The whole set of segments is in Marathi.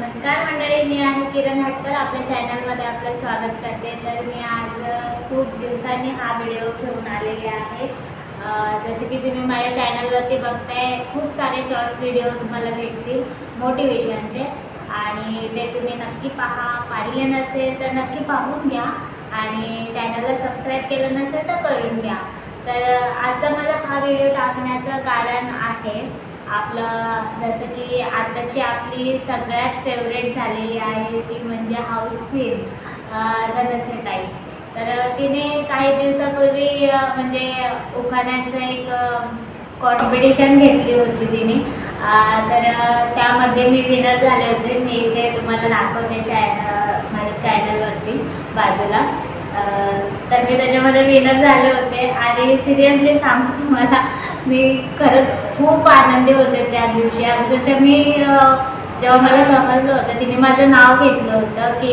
नमस्कार मंडळी मी आहे किरण हटकर. आपल्या चॅनलमध्ये आपलं स्वागत करते. तर मी आज खूप दिवसांनी हा व्हिडिओ घेऊन आलेले आहे. जसे की तुम्ही माझ्या चॅनलवरती बघताय खूप सारे शॉर्ट्स व्हिडिओ तुम्हाला भेटतील मोटिवेशनचे आणि ते तुम्ही नक्की पहा. पाहिले नसेल तर नक्की पाहून घ्या. आणि चॅनलला सबस्क्राईब केलं नसेल तर करून घ्या. तर आजचा मला हा व्हिडिओ टाकण्याचं कारण आहे आपलं जसं की आताची आपली सगळ्यात फेवरेट झालेली आहे ती म्हणजे हाऊस क्वीन धनसेताई तर तिने काही दिवसापूर्वी म्हणजे उखाण्याचं एक कॉम्पिटिशन घेतली होती तिने. तर त्यामध्ये मी विनर झाले होते. मी ते तुम्हाला दाखवते चॅ माझ्या चॅनलवरती बाजूला. तर मी त्याच्यामध्ये विनर झाले होते. आणि सिरियसली सांगतो तुम्हाला मी खरंच खूप आनंदी होते त्या दिवशी. अक्षरशः मी जेव्हा मला समजलं होतं तिने माझं नाव घेतलं होतं की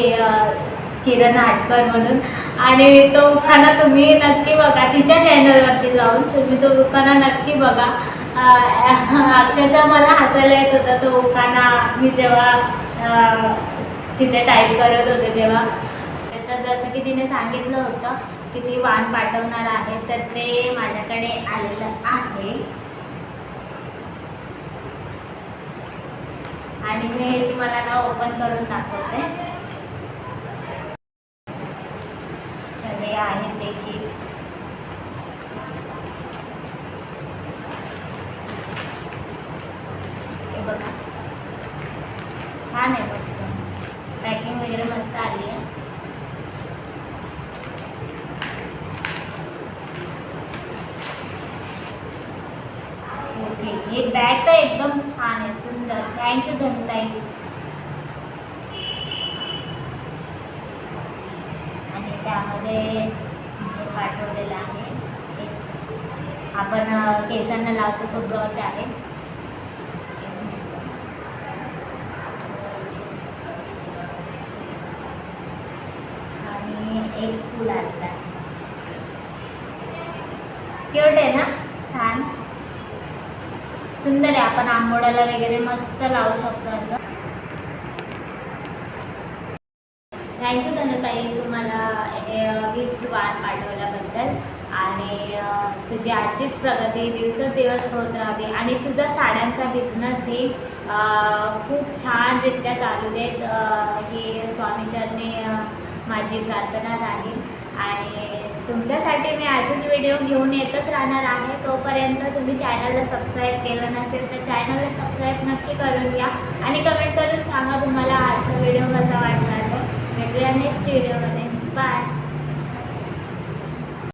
किरण हाटकर म्हणून. आणि तो खाना तुम्ही नक्की बघा तिच्या चॅनलवरती जाऊन तुम्ही तो उखाणा नक्की बघा. अक्षरशः मला हसायला येत होता तो खाना मी जेव्हा तिथे टाईप करत होते तेव्हा. तर जसं की तिने सांगितलं होतं की ती वाण पाठवणार आहे तर ते माझ्याकडे आलेलं आहे. आणि मी हे तुम्हाला ना ओपन करून दाखवते. तर हे आहे ते की बघा. छान आहे मस्त. पॅकिंग वगैरे मस्त आली आहे. हे बॅग तर एकदम छान आहे सुंदर थँक्यू धनताई आणि त्यामध्ये पाठवलेला पाठवलेलं आहे आपण केसांना लावतो तो ब्रॉच आहे आणि एक फूल आलेला आहे आहे ना सुंदर आहे. आपण आंबोड्याला वगैरे मस्त लावू शकतो असं. थँक्यू धनताई तुम्हाला हे गिफ्ट वार पाठवल्याबद्दल. आणि तुझी अशीच प्रगती दिवसेंदिवस होत राहावी. आणि तुझा साड्यांचा बिझनेस हे खूप छानरित्या चालू देत हे स्वामीचरणे माझी प्रार्थना राहील. तुमच्यासाठी मी असेच व्हिडिओ घेऊन येतच राहणार आहे. तोपर्यंत तुम्ही चॅनलला सबस्क्राईब केलं नसेल तर चॅनलला सबस्क्राईब नक्की करून घ्या आणि कमेंट करून सांगा तुम्हाला आजचा व्हिडिओ कसा वाटला तो भेटूया नेक्स्ट व्हिडिओमध्ये बाय